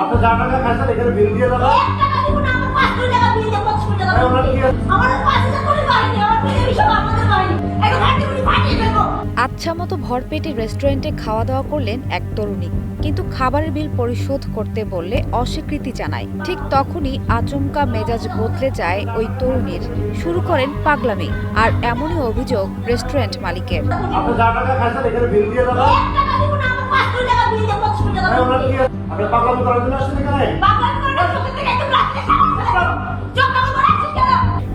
আপনি যা টাকা খাইছেন এখানে বিল দিয়ে আচ্ছা মতো ভরপেটে রেস্টুরেন্টে খাওয়া দাওয়া করলেন এক তরুণী কিন্তু খাবারের বিল পরিশোধ করতে বললে অস্বীকৃতি জানায়। ঠিক তখনই আচমকা মেজাজ বদলে যায় ওই তরুণীর। শুরু করেন পাগলামি আর এমনই অভিযোগ রেস্টুরেন্ট মালিকের। আপনি পাগলামি করার জন্য আসছেন এখানে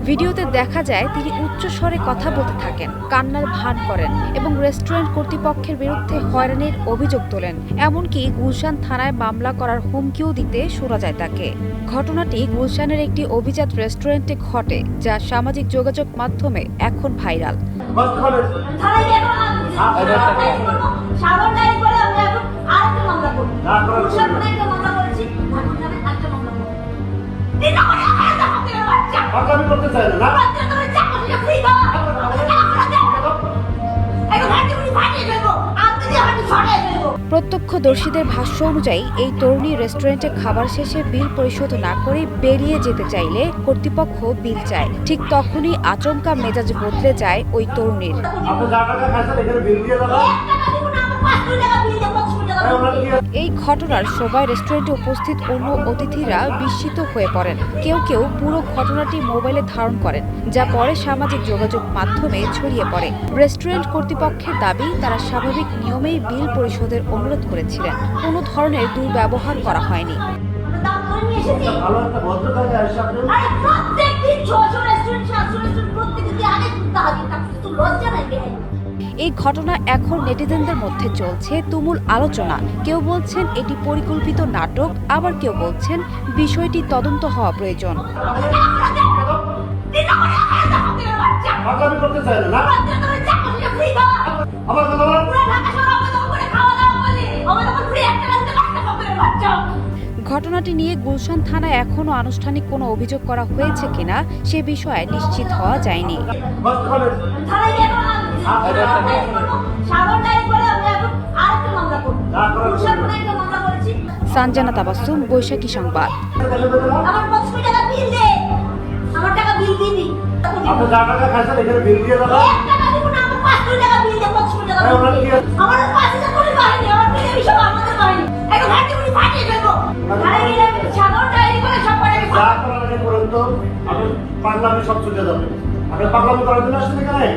ভিডিওতে দেখা যায় তিনি উচ্চ স্বরে কথা বলতে থাকেন কান্নার ভান করেন এবং রেস্টুরেন্ট কর্তৃপক্ষের বিরুদ্ধে হয়রানির অভিযোগ তোলেন এমনকি গুলশান থানায় মামলা করার হুমকিও দিতে শোনা যায় তাকে ঘটনাটি গুলশানের একটি অভিজাত রেস্টুরেন্টে ঘটে যা সামাজিক যোগাযোগ মাধ্যমে এখন ভাইরাল করতে চাই না প্রত্যক্ষদর্শীদের ভাষ্য অনুযায়ী এই তরুণী রেস্টুরেন্টে খাবার শেষে বিল পরিশোধ না করে বেরিয়ে যেতে চাইলে কর্তৃপক্ষ বিল চায়। ঠিক তখনই আচমকা মেজাজ বদলে যায় ওই তরুণীর। এই ঘটনার সবাই রেস্টুরেন্টে উপস্থিত অন্য অতিথিরা বিস্মিত হয়ে পড়েন। কেউ কেউ পুরো ঘটনাটি মোবাইলে ধারণ করেন, যা পরে সামাজিক যোগাযোগ মাধ্যমে ছড়িয়ে পড়ে। রেস্টুরেন্ট কর্তৃপক্ষের দাবি, তারা স্বাভাবিক নিয়মেই বিল পরিশোধের অনুরোধ করেছিলেন। কোনো ধরনের দুর্ব্যবহার করা হয়নি। আমরা দাম করে নিয়ে এসেছি ভালো একটা ভদ্র জায়গায় আসছে আপনি আরে প্রত্যেক দিন ছশো রেস্টুরেন্ট সাতশো রেস্টুরেন্ট প্রত্যেক দিন আগে এই ঘটনা এখন নেটিজেনদের মধ্যে চলছে তুমুল আলোচনা। কেউ বলছেন এটি পরিকল্পিত নাটক আবার কেউ বলছেন বিষয়টি তদন্ত হওয়া প্রয়োজন। আমার ঘটনাটি নিয়ে গুলশান থানায় এখনও আনুষ্ঠানিক কোনো অভিযোগ করা হয়েছে কিনা সে বিষয়ে নিশ্চিত হওয়া যায়নি। কষ্ট করেন থানায় গিয়ে এখন আপনি পাগলামি সব চলে যাবে। আপনি পাগলামি করার জন্য আসছেন এখানে